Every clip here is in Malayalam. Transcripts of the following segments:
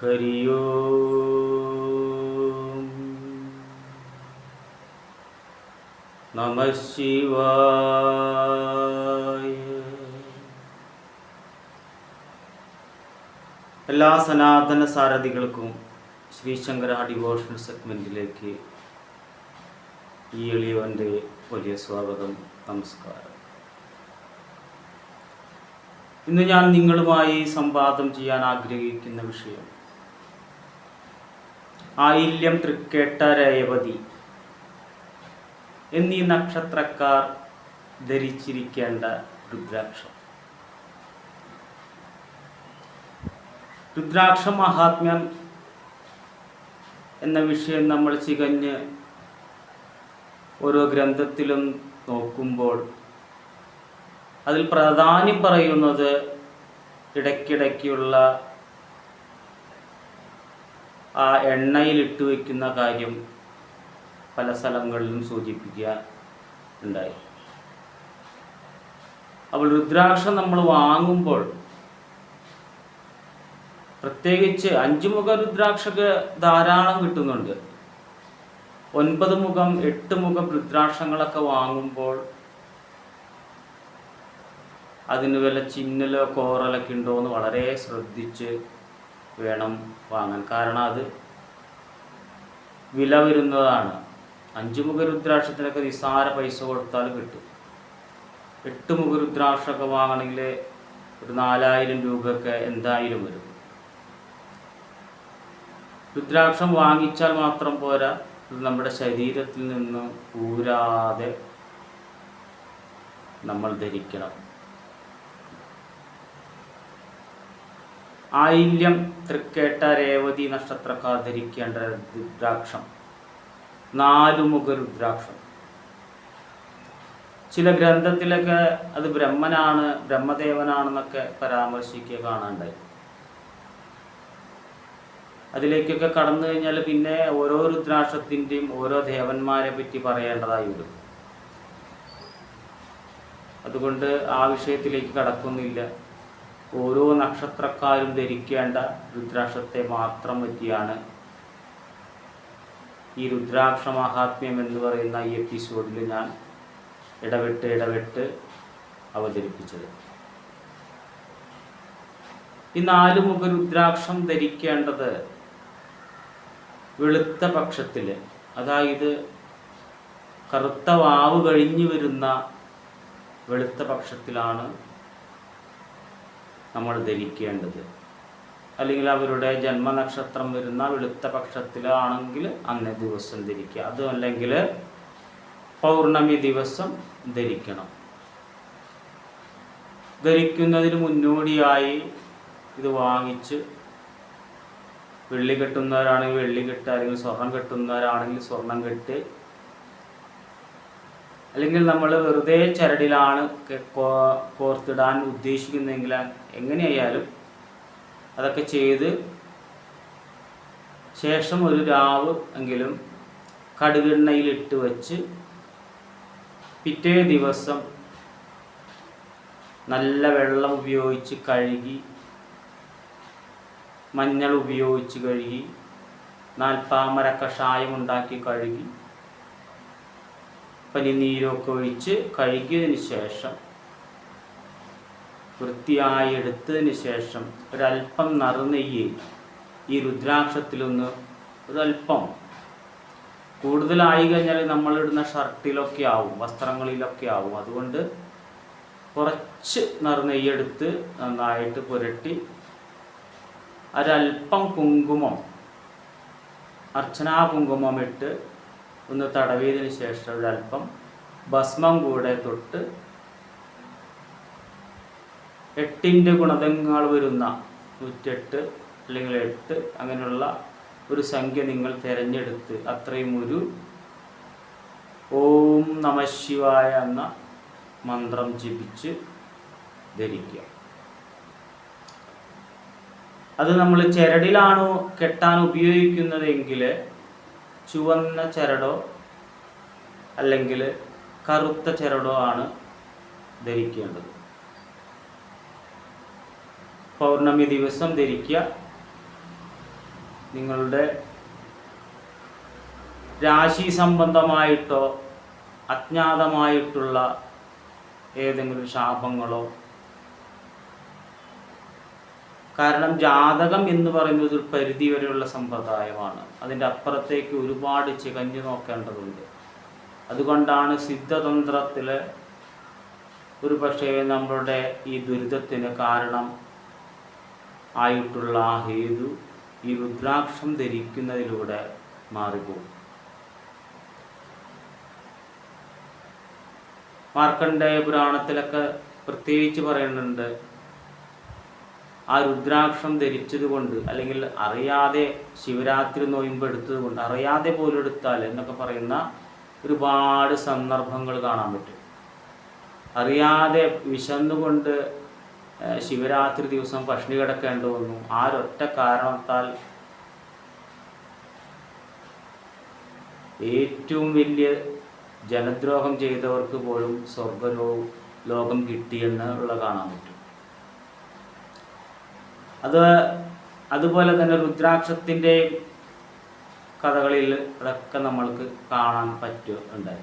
ഹരി നമ എല്ലാ സനാതന സാരഥികൾക്കും ശ്രീശങ്കര ഡിവോഷണൽ സെഗ്മെന്റിലേക്ക് ഈ എളിയവന്റെ വലിയ സ്വാഗതം നമസ്കാരം. ഇന്ന് ഞാൻ നിങ്ങളുമായി സംവാദം ചെയ്യാൻ ആഗ്രഹിക്കുന്ന വിഷയം ആയില്യം തൃക്കേട്ട രേവതി എന്നീ നക്ഷത്രക്കാർ ധരിച്ചിരിക്കേണ്ട രുദ്രാക്ഷം. രുദ്രാക്ഷ മഹാത്മ്യം എന്ന വിഷയം നമ്മൾ ചികഞ്ഞ് ഓരോ ഗ്രന്ഥത്തിലും നോക്കുമ്പോൾ അതിൽ പ്രധാനി പറയുന്നത് ഇടയ്ക്കിടയ്ക്കുള്ള ആ എണ്ണയിൽ ഇട്ട് വയ്ക്കുന്ന കാര്യം പല സ്ഥലങ്ങളിലും സൂചിപ്പിക്കുക ഉണ്ടായി. അപ്പോൾ രുദ്രാക്ഷം നമ്മൾ വാങ്ങുമ്പോൾ പ്രത്യേകിച്ച് അഞ്ചു മുഖ രുദ്രാക്ഷക്ക് ധാരാളം കിട്ടുന്നുണ്ട്. ഒൻപത് മുഖം എട്ട് മുഖം രുദ്രാക്ഷങ്ങളൊക്കെ വാങ്ങുമ്പോൾ അതിന് വല്ല ചിന്നലോ കോറലൊക്കെ ഉണ്ടോ എന്ന് വളരെ ശ്രദ്ധിച്ച് വേണം വാങ്ങാൻ. കാരണം അത് വില വരുന്നതാണ്. അഞ്ച് മുഖ രുദ്രാക്ഷത്തിനൊക്കെ നിസ്സാര പൈസ കൊടുത്താൽ കിട്ടും. എട്ട് മുഖ രുദ്രാക്ഷമൊക്കെ വാങ്ങണമെങ്കിൽ ഒരു നാലായിരം രൂപയൊക്കെ എന്തായാലും വരും. രുദ്രാക്ഷം വാങ്ങിച്ചാൽ മാത്രം പോരാ. ഇത് നമ്മുടെ ശരീരത്തിൽ നിന്ന് ഊരാതെ നമ്മൾ ധരിക്കണം. ആയില്യം തൃക്കേട്ട രേവതി നക്ഷത്രക്കാർ ധരിക്കേണ്ട രുദ്രാക്ഷം. നാലുമുഖ രുദ്രാക്ഷം. ചില ഗ്രന്ഥത്തിലൊക്കെ അത് ബ്രഹ്മനാണ് ബ്രഹ്മദേവനാണെന്നൊക്കെ പരാമർശിക്കുക കാണാണ്ടായി. അതിലേക്കൊക്കെ കടന്നു കഴിഞ്ഞാൽ പിന്നെ ഓരോ രുദ്രാക്ഷത്തിന്റെയും ഓരോ ദേവന്മാരെ പറ്റി പറയേണ്ടതായി വരും. അതുകൊണ്ട് ആ വിഷയത്തിലേക്ക് കടക്കുന്നില്ല. ഓരോ നക്ഷത്രക്കാരും ധരിക്കേണ്ട രുദ്രാക്ഷത്തെ മാത്രം പറ്റിയാണ് ഈ രുദ്രാക്ഷ മഹാത്മ്യം എന്ന് പറയുന്ന ഈ എപ്പിസോഡിൽ ഞാൻ ഇടവിട്ട് ഇടവിട്ട് അവതരിപ്പിച്ചത്. ഈ നാല് മുഖ രുദ്രാക്ഷം ധരിക്കേണ്ടത് വെളുത്ത പക്ഷത്തിൽ അതായത് കറുത്ത വാവ് കഴിഞ്ഞു വരുന്ന വെളുത്ത പക്ഷത്തിലാണ് നമ്മൾ ധരിക്കേണ്ടത്. അല്ലെങ്കിൽ അവരുടെ ജന്മനക്ഷത്രം വരുന്ന വെളുത്ത പക്ഷത്തിലാണെങ്കിൽ അന്നേ ദിവസം ധരിക്കുക. അതും അല്ലെങ്കിൽ പൗർണമി ദിവസം ധരിക്കണം. ധരിക്കുന്നതിന് മുന്നോടിയായി ഇത് വാങ്ങിച്ച് വെള്ളി കെട്ടുന്നവരാണെങ്കിൽ വെള്ളി കെട്ട് അല്ലെങ്കിൽ സ്വർണം കെട്ടുന്നവരാണെങ്കിൽ സ്വർണം കെട്ട് അല്ലെങ്കിൽ നമ്മൾ വെറുതെ ചരടിലാണ് കോർത്തിടാൻ ഉദ്ദേശിക്കുന്നതെങ്കിൽ എങ്ങനെയായാലും അതൊക്കെ ചെയ്ത് ശേഷം ഒരു രാവ് എങ്കിലും കടുകെണ്ണയിലിട്ട് വച്ച് പിറ്റേ ദിവസം നല്ല വെള്ളം ഉപയോഗിച്ച് കഴുകി മഞ്ഞൾ ഉപയോഗിച്ച് കഴുകി നാൽപ്പാമര കഷായം ഉണ്ടാക്കി കഴുകി പനിനീരൊക്കെ ഒഴിച്ച് കഴുകിയതിന് ശേഷം വൃത്തിയായി എടുത്തതിന് ശേഷം ഒരല്പം നറുനെയ്യ്. ഈ രുദ്രാക്ഷത്തിലൊന്ന് ഒരല്പം കൂടുതലായി കഴിഞ്ഞാൽ നമ്മളിടുന്ന ഷർട്ടിലൊക്കെ ആവും വസ്ത്രങ്ങളിലൊക്കെ ആവും. അതുകൊണ്ട് കുറച്ച് നറുനെയ്യെടുത്ത് നന്നായിട്ട് പുരട്ടി ഒരല്പം കുങ്കുമം അർച്ചനാ കുങ്കുമം ഇട്ട് ഒന്ന് തടവിയതിന് ശേഷം ഒരല്പം ഭസ്മം കൂടെ തൊട്ട് എട്ടിന്റെ ഗുണതങ്ങൾ വരുന്ന നൂറ്റെട്ട് അല്ലെങ്കിൽ എട്ട് അങ്ങനെയുള്ള ഒരു സംഖ്യ നിങ്ങൾ തിരഞ്ഞെടുത്ത് അത്രയും ഒരു ഓം നമ ശിവായ എന്ന മന്ത്രം ജപിച്ച് ധരിക്കുക. അത് നമ്മൾ ചരടിലാണോ കെട്ടാൻ ഉപയോഗിക്കുന്നതെങ്കിൽ ചുവന്ന ചരടോ അല്ലെങ്കിൽ കറുത്ത ചരടോ ആണ് ധരിക്കേണ്ടത്. പൗർണമി ദിവസം ധരിക്കുക. നിങ്ങളുടെ രാശി സംബന്ധമായിട്ടോ അജ്ഞാതമായിട്ടുള്ള ഏതെങ്കിലും ശാപങ്ങളോ കാരണം ജാതകം എന്ന് പറയുന്നത് ഒരു പരിധി വരെയുള്ള സമ്പ്രദായമാണ്. അതിന്റെ അപ്പുറത്തേക്ക് ഒരുപാട് ചികഞ്ഞു നോക്കേണ്ടതുണ്ട്. അതുകൊണ്ടാണ് സിദ്ധതന്ത്രത്തിൽ ഒരു പക്ഷേ നമ്മളുടെ ഈ ദുരിതത്തിന് കാരണം ആയിട്ടുള്ള ആ ഹേതു ഈ രുദ്രാക്ഷം ധരിക്കുന്നതിലൂടെ മാറിപ്പോകും. മാർക്കണ്ഡേയ പുരാണത്തിലൊക്കെ പ്രത്യേകിച്ച് പറയുന്നുണ്ട് ആ രുദ്രാക്ഷം ധരിച്ചതുകൊണ്ട് അല്ലെങ്കിൽ അറിയാതെ ശിവരാത്രി നോയിമ്പ് എടുത്തതുകൊണ്ട് അറിയാതെ പോലും എടുത്താൽ എന്നൊക്കെ പറയുന്ന ഒരുപാട് സന്ദർഭങ്ങൾ കാണാൻ പറ്റും. അറിയാതെ വിശന്നുകൊണ്ട് ശിവരാത്രി ദിവസം പഷ്ണി കിടക്കേണ്ടി വന്നു. ആരൊറ്റ കാരണത്താൽ ഏറ്റവും വലിയ ജനദ്രോഹം ചെയ്തവർക്ക് പോലും സ്വർഗലോ ലോകം കിട്ടിയെന്ന് ഉള്ള കാണാൻ പറ്റും. അത് അതുപോലെ തന്നെ രുദ്രാക്ഷത്തിന്റെ കഥകളിൽ അതൊക്കെ നമ്മൾക്ക് കാണാൻ പറ്റുന്നുണ്ട്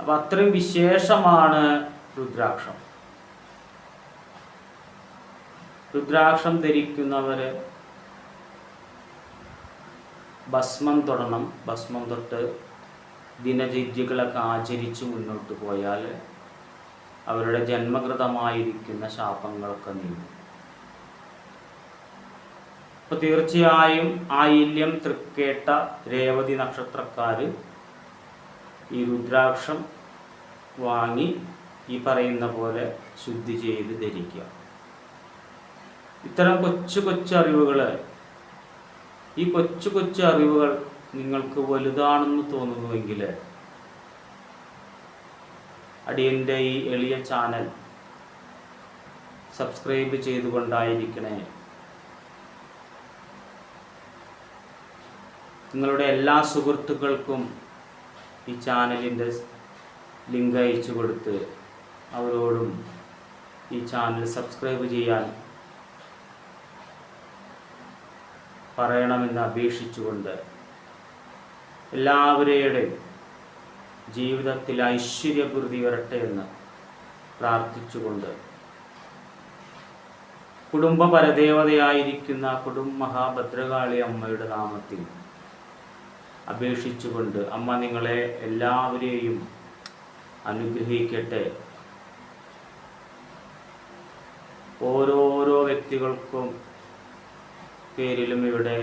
അപ്പം അത്രയും വിശേഷമാണ് രുദ്രാക്ഷം. രുദ്രാക്ഷം ധരിക്കുന്നവർ ഭസ്മം തൊടണം. ഭസ്മം തൊട്ട് ദിനചര്യകളൊക്കെ ആചരിച്ച് മുന്നോട്ട് പോയാൽ അവരുടെ ജന്മകൃതമായിരിക്കുന്ന ശാപങ്ങളൊക്കെ നീങ്ങും. അപ്പോൾ തീർച്ചയായും ആയില്യം തൃക്കേട്ട രേവതി നക്ഷത്രക്കാർ ഈ രുദ്രാക്ഷം വാങ്ങി ഈ പറയുന്ന പോലെ ശുദ്ധി ചെയ്ത് ധരിക്കുക. ഇത്തരം കൊച്ചു കൊച്ചു അറിവുകൾ ഈ കൊച്ചു കൊച്ചു അറിവുകൾ നിങ്ങൾക്ക് വലുതാണെന്ന് തോന്നുന്നുവെങ്കിൽ അടിയന്റെ ഈ എളിയ ചാനൽ സബ്സ്ക്രൈബ് ചെയ്തുകൊണ്ടായിരിക്കണേ. നിങ്ങളുടെ എല്ലാ സുഹൃത്തുക്കൾക്കും ഈ ചാനലിന്റെ ലിങ്ക് അയച്ചു കൊടുത്ത് അവരോടും ഈ ചാനൽ സബ്സ്ക്രൈബ് ചെയ്യാൻ പറയണമെന്ന് അപേക്ഷിച്ചുകൊണ്ട് എല്ലാവരുടെയും ജീവിതത്തിൽ ഐശ്വര്യപൂർത്തി വരട്ടെ എന്ന് പ്രാർത്ഥിച്ചുകൊണ്ട് കുടുംബപരദേവതയായിരിക്കുന്ന കുടുംബ മഹാഭദ്രകാളി അമ്മയുടെ നാമത്തിൽ അപേക്ഷിച്ചുകൊണ്ട് അമ്മ നിങ്ങളെ എല്ലാവരെയും അനുഗ്രഹിക്കട്ടെ. ഓരോരോ വ്യക്തികൾക്കും പേരിലും ഇവിടെ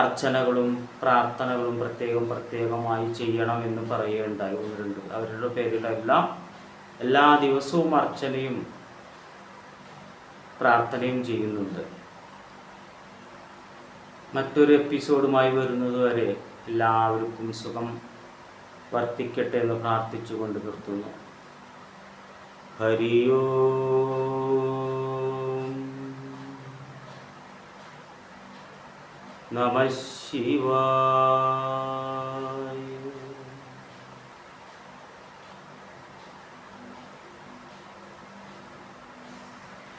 അർച്ചനകളും പ്രാർത്ഥനകളും പ്രത്യേകം പ്രത്യേകമായി ചെയ്യണം എന്ന് പറയുകയുണ്ടായി ഒന്നുണ്ട് അവരുടെ പേരിലെല്ലാം എല്ലാ ദിവസവും അർച്ചനയും പ്രാർത്ഥനയും ചെയ്യുന്നുണ്ട്. മറ്റൊരു എപ്പിസോഡുമായി വരുന്നത് വരെ എല്ലാവർക്കും സുഖം വർത്തിക്കട്ടെ എന്ന് പ്രാർത്ഥിച്ചുകൊണ്ട് നിർത്തുന്നു. ഹരിയോ നമ ശിവായ